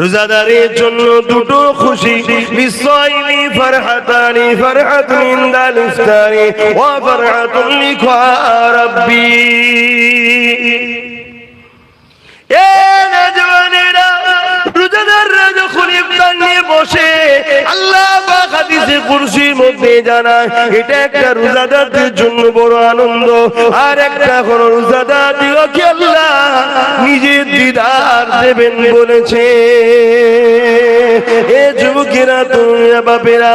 রোজাদারের জন্য দুটো খুশি। বিশ্বইনি ফরহাতানি ফরহাতুন ইনদাল ইফতারি ওয়া ফরহাতুন লিখা রাব্বি। এ নজওয়ানেরা রোজাদাররা যখন ইফতার নিয়ে বসে, আল্লাহ হাদিসে কুরসির মধ্যে জানায়, এটা একটা রোজাদারদের জন্য বড় আনন্দ, আর একটা কোন রোজাদার দিগকে আল্লাহ নিজের দিদার দেবেন বলেছে। এ যুবকেরা তোমরা বাপেরা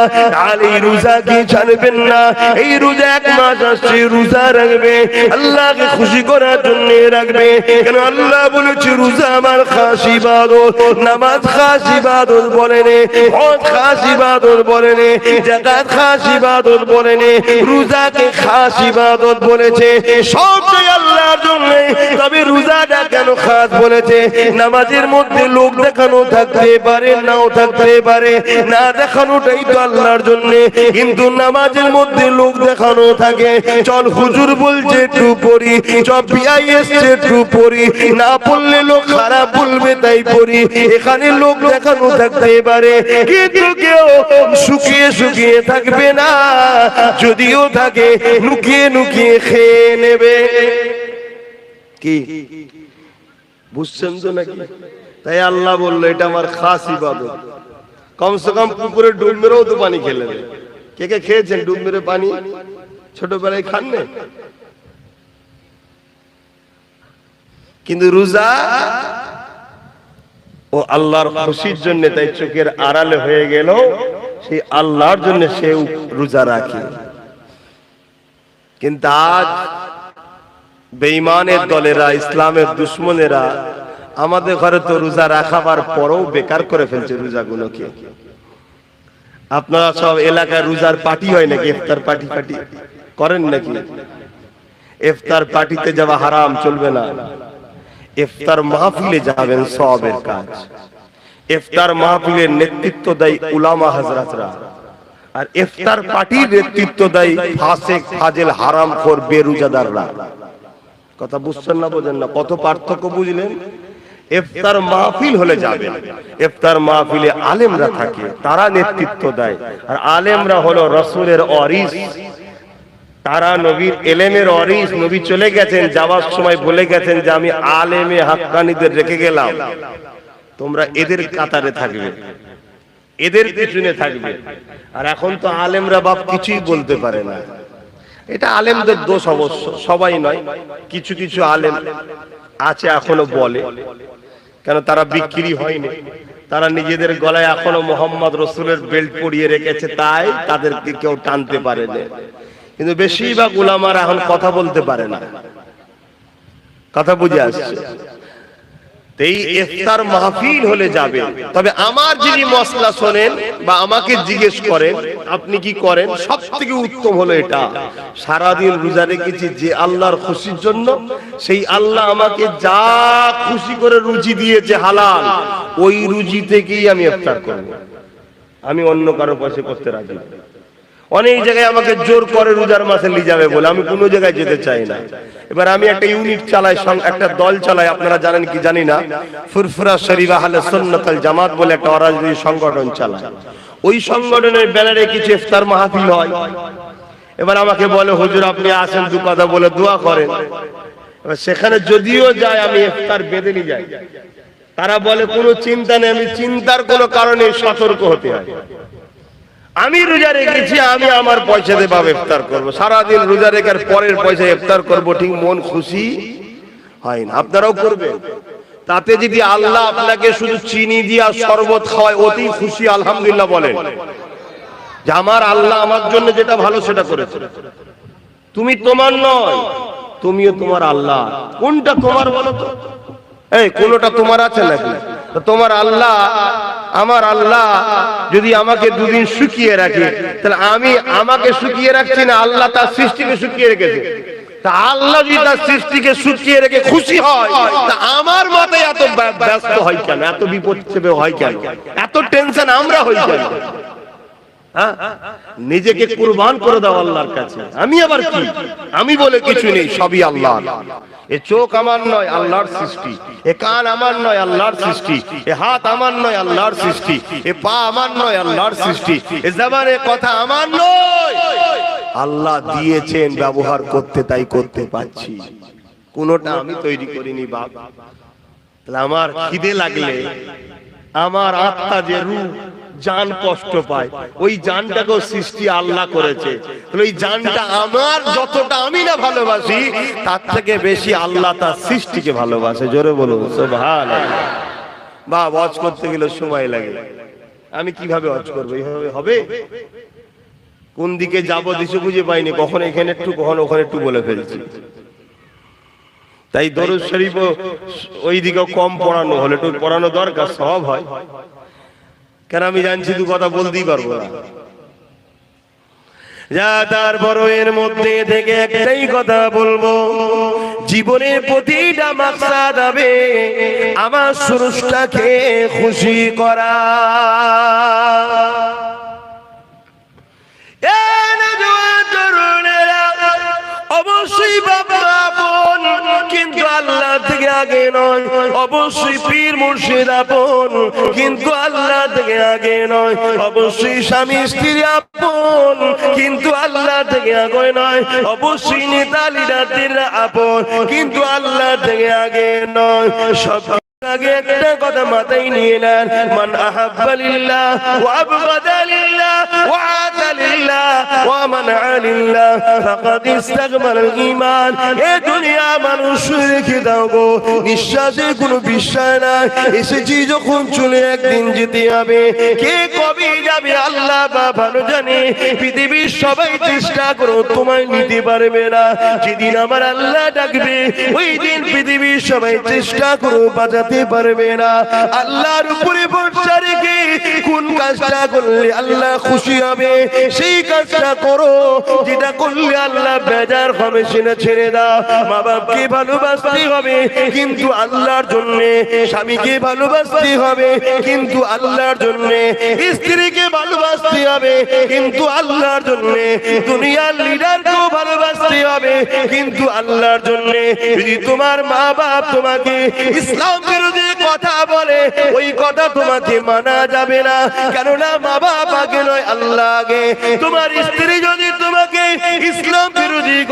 আলী রোজা কি ছাড়বেন না? এই রোজা এক মাস আসছে, রোজা রাখবে, আল্লাহকে খুশি করার জন্য রাখবে। কেন আল্লাহ বলেছে, রোজা আমার খাস ইবাদত নামাজ খাস ইবাদত বলেনে হজ খাস ইবাদত বলেনে জাকাত খাস ইবাদত বলেনি রোজাকে খাস ইবাদত বলেছে সবটাই জন্য তবে রোজাটা কেন খাস বলেছে? নামাজের মধ্যে লোক দেখানো থাকতে পারে নাও থাকতে পারে, না দেখানোটাই তো আল্লাহর জন্য। কিন্তু নামাজের মধ্যে লোক দেখানো থাকে, চল হুজুর বলছে পড়ি, চল এসছে পড়ি, না পড়লে লোক খারাপ বলবে তাই পড়ি, এখানে লোক দেখানো থাকতে পারে, কিন্তু কেউ শুকিয়ে শুকিয়ে থাকবে না, যদিও থাকে লুকিয়ে লুকিয়ে খেয়ে নেবে। কি? বুঝছেন তো নাকি? তাই আল্লাহ বলল, এটা আমার খাস ইবাদত। কমসে কম পুকুরে ডুব মেরেও তো পানি খেলে কে কে খেয়েছেন ডুব মেরে পানি? ছোটবেলায় খান না কিন্তু রোজা ও আল্লাহর খুশির জন্য তাই চোখের আড়ালে হয়ে গেল সেই আল্লাহর জন্য সে রোজা রাখে। কিন্তু আজ বেঈমানের দলেরা, ইসলামের দুশ্মনেরা আমাদের ঘরে তো রোজা রাখাবার পরেও বেকার করে ফেলছে রোজাগুলোকে। আপনারা সব এলাকায় রোজার পার্টি হয় নাকি, ইফতার পার্টি? পার্টি করেন নাকি? ইফতার পার্টিতে যাওয়া হারাম, চলবে না। ইফতার মাহফিলে যাবেন সবের কাজ। ইফতার মাহফিলের নেতৃত্ব দেয় উলামা হাজরাতরা। আর ইফতার পার্টির নেতৃত্ব দেয় ফাসেক, ফাজেল হারাম খোর বেরুজাদাররা। কথা বুঝছেন না, বোঝেন না। কত পার্থক্য বুঝলেন? ইফতার মাহফিল হলে যাবে ইফতার মাহফিলে আলেমরা থাকে, তারা নেতৃত্ব দেয়। আর আলেমরা হলো রসুলের অরিস তারা নবীর এলেমের অরিস নবী চলে গেছেন, যাওয়ার সময় বলে গেছেন যে, আমি আলেমে হাক্কানিদের রেখে গেলাম। তোমরা এদের কাতারে থাকবে, এদের পিছনে থাকবে। আর এখন তো আলেমরা বাপ কিছুই বলতে পারে না। এটা আলেমদের দোষ অবশ্য, সবাই নয়, কিছু কিছু আলেম আছে এখনও বলে, কেন তারা বিক্রি হয়নি, তারা নিজেদের গলায় এখনও মোহাম্মদ রসুলের বেল্ট পরিয়ে রেখেছে, তাই তাদেরকে কেউ টানতে পারে কিন্তু বেশিরভাগ গুলামার এখন কথা বলতে পারে না। কথা বুঝে আসছে। এই ইফতার মাহফিল হলে যাবে। তবে আমার যিনি মশলা শোনেন বা আমাকে জিজ্ঞেস করেন, আপনি কি করেন? সব থেকে উত্তম হলো এটা। সারাদিন রোজা রেখেছি যে আল্লাহর খুশির জন্য, সেই আল্লাহ আমাকে যা খুশি করে রুজি দিয়েছে হালাল, ওই রুজি থেকেই আমি ইফতার করব। আমি অন্য কারও পাশে করতে রাজি। অনেক জায়গায় আমাকে জোর করে রোজার মাসে নিয়ে যাবে বলে। আমি কোনো জায়গায় যেতে চাই না। এবার আমি একটা ইউনিট চালাই একটা দল চালাই, আপনারা জানেন কি জানি না? ফুরফুরা শরীফ আহলে সুন্নাতাল জামাত বলে একটা অরাজনৈতিক সংগঠন চালায়। ওই সংগঠনের ব্যানারে কিছু ইফতার মাহফিল হয়। এবার আমাকে বলে, হুজুর, আপনি আসেন, দু কথা বলে দোয়া করেন। এবার সেখানে যদিও যায়, আমি ইফতার বেঁধে নিয়ে যাই। তারা বলে, কোনো চিন্তা নেই, আমি চিন্তার কোনো কারণে সতর্ক হতে হয় আমি রোজা রেখেছি, আমি আমার পয়সা দিয়ে বাবা ইফতার করব। সারাদিন রোজা রেখার পরের পয়সা ইফতার করব, ঠিক মন খুশি? হয় না, আপনারাও করবেন। তাতে যদি আল্লাহ আপনাকে শুধু চিনি দিয়া শরবত খাওয়ায়, অতি খুশি, আলহামদুলিল্লাহ বলেন। যে আমার আল্লাহ আমার জন্য যেটা ভালো সেটা করেছে। তুমি তোমার নয়, তুমিও তোমার আল্লাহ। কোনটা তোমার বলো তো? এই, কোনটা তোমার আছে নাকি? তোমার আল্লাহ, আমার আল্লাহ যদি আমাকে দুদিন শুকিয়ে রাখে, তাহলে আমি আমাকে শুকিয়ে রাখছি না, আল্লাহ তার সৃষ্টিকে শুকিয়ে রেখেছে। তা আল্লাহ যদি তার সৃষ্টিকে শুকিয়ে রেখে খুশি হয় আমার মতে এত ব্যস্ত হয় কেন? এত বিপদ হয় কেন? এত টেনশন আমরা হই কেন? হ্যাঁ? নিজেকে কুরবান করে দাও আল্লাহর কাছে। আমি আবার কি? আমি বলে কিছু নেই সবই আল্লাহ এ চোখ আমার নয় আল্লাহর সৃষ্টি। এ কান আমার নয় আল্লাহর সৃষ্টি। এ হাত আমার নয় আল্লাহর সৃষ্টি। এ পা আমার নয় আল্লাহর সৃষ্টি। এ জবানে কথা আমার নয়। আল্লাহ দিয়েছেন ব্যবহার করতে তাই করতে পারছি। কোনোটা আমি তৈরি করিনি বাপ। তাহলে আমার খিদে লাগলে আমার আত্মা যে রূপ জান কষ্ট পায়। ওই জানটাকেও সৃষ্টি আল্লাহ করেছে। ওই জানটা আমার, যতটা আমি না ভালোবাসি, তার থেকে বেশি আল্লাহ তার সৃষ্টিকে ভালোবাসে। জোরে বলুন সোভান বা, ওয়াজ করতে গেলে সময় লাগে। আমি কীভাবে ওয়াজ করব? এইভাবে হবে? কোন দিকে যাব, দিশে খুঁজে পাইনি। কখন এখানে একটু, কখন ওখানে একটু বলে ফেলছি। তাই দরুদ শরীফ ওই দিকেও কম পড়ানো হলে একটু পড়ানো দরকার, সব হয়। কেন আমি জানছি দু কথা বলতেই পারব না? যা তারপর এর মধ্যে থেকে একটাই কথা বলব জীবনের প্রতিটা মাকসাদ হবে আমার সুরুষটাকে খুশি করা। অবশ্যই বাবা আগে নয়। অবশ্যই পীর মুর্শিদ আপন, কিন্তু আল্লাহ থেকে আগে নয়। অবশ্যই স্বামী স্ত্রী আপন, কিন্তু আল্লাহ থেকে আগে নয়। অবশ্যই নেতা লিডারদের আপন, কিন্তু আল্লাহ থেকে আগে নয়। সব আগে একটা কথা মাথায় নিয়ে নেন। মান ওয়া আবগাদা ওয়া আতা লিল্লাহ, ওয়া মানআ লিল্লাহ, ফাকাদ ঈমান। এ দুনিয়া মানুষ রেখে দাও গো, নিঃশ্বাসে কোনো বিশ্বাস নাই। এসেছি যখন চলে একদিন যেতে হবে। কে কবে যাবে আল্লাহ বা ভালো জানে। পৃথিবীর সবাই চেষ্টা করো, তোমায় নিতে পারবে না। যেদিন আমার আল্লাহ ডাকবে, ওই দিন পৃথিবীর সবাই চেষ্টা করো বাঁচাতে পারবে না। আল্লাহর উপরে ভরসা রেখে কোন কাজটা করলে আল্লাহ খুশি হবে, সেই কাজটা করো। যেটা করলে আল্লাহ বেজার হবে, সেটা ছেড়ে দাও। মা বাপকে ভালোবাসতে হবে, কিন্তু আল্লাহর জন্য। স্বামীকে ভালোবাসতে হবে, কিন্তু আল্লাহর জন্য। স্ত্রীকে ভালোবাসতে হবে, কিন্তু আল্লাহর জন্য। দুনিয়ার হবে কিন্তু আল্লাহর জন্য যদি তোমার মা বাপ তোমাকে ইসলাম বিরোধী কথা বলে, ওই কথা তোমাকে মানা যাবে না। কেননা মা বাপ আগে নয়, আল্লাহ আগে। তোমার স্ত্রী যদি তোমাকে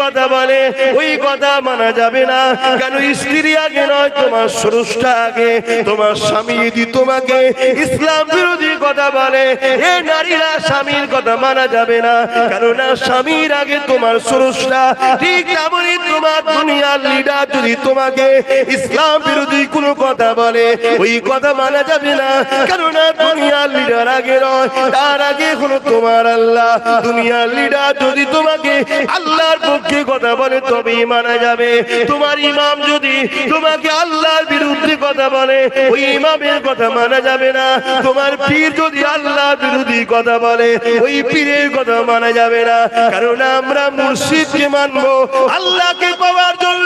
কথা বলে, ওই কথা মানা যাবে না। কেন স্ত্রী আগে নয়, তোমার স্রষ্টা আগে, তোমার স্বামী যদি তোমাকে ইসলাম বিরোধী কথা বলে, এ নারীরা স্বামীর কথা মানা যাবে না। কেননা স্বামীর আগে তোমার স্রষ্টা, ঠিক তেমনই তোমার দুনিয়ার লিডার যদি তোমাকে ইসলাম বিরোধী কোনো কথা বলে, ওই কথা মানা যাবে না। কেননা দুনিয়ার লিডার আগে নয়, তার আগে হলো তোমার আল্লাহ। দুনিয়ার লিডার যদি তোমাকে আল্লাহর পক্ষে কথা বলে, তবেই মানা যাবে। তোমার ইমাম যদি তোমাকে আল্লাহর বিরুদ্ধে কথা বলে, ওই ইমামের কথা মানা যাবে না। তোমার পীর যদি আল্লাহর বিরোধী কথা বলে, ওই পীরের কথা মানা যাবে না। কারণ আমরা মুর্শিদকে মানবো, আল্লাহকে পাওয়ার জন্য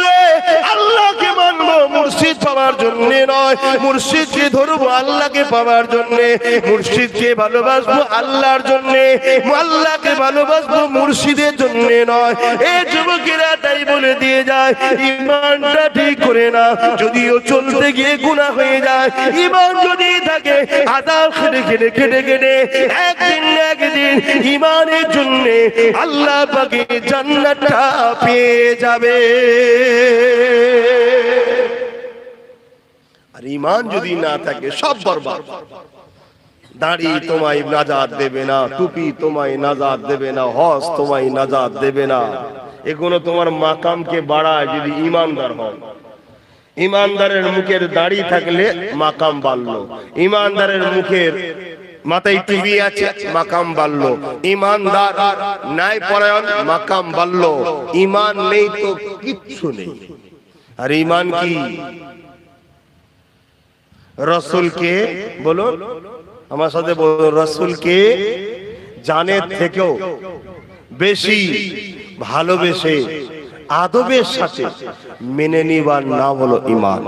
আল্লাহকে মানবো, মুর্শিদ পাওয়ার জন্য নয়। মুর্শিদকে ধরবো, আল্লাহকে পাওয়ার জন্য। মুর্শিদকে ভালোবাসবো, আল্লাহর জন্য। আল্লাহকে ভালোবাসবো, মুর্শিদের জন্য নয়। এ যুবকেরা তাই বলে দিয়ে যায়, ইমানটা ঠিক করে না, যদিও চলতে গিয়ে গুণা হয়ে যায়। ইমান যদি থাকে আদাল খেটে খেটে খেটে খেটে, একদিন একদিন ইমানের জন্য আল্লাহ পাকে জান্নাতটা পেয়ে যাবে। আর ইমান যদি না থাকে, সব বরবাদ। দাড়ি তোমায় নাজাত দেবে না, টুপি তোমায় নাজাত দেবে না হজ তোমায় নাজাদ দেবে না। এগুলো তোমার মাকামকে বাড়ায় যদি ইমানদার হও ইমানদারের মুখের দাড়ি থাকলে মাকাম বাড়লো। ইমানদারের মুখের মাথায় টিভি আছে মাকাম বাড়লো ইমানদার নাই পরায়ণ মাকাম বাড়লো ইমান নেই তো কিচ্ছু নেই। আর ইমান কি? রসুলকে বলো আমার সাথে বলো রসুলকে জানের থেকেও বেশি ভালোবেসে আদবের সাথে মেনে নিবার নাম হলো ইমান।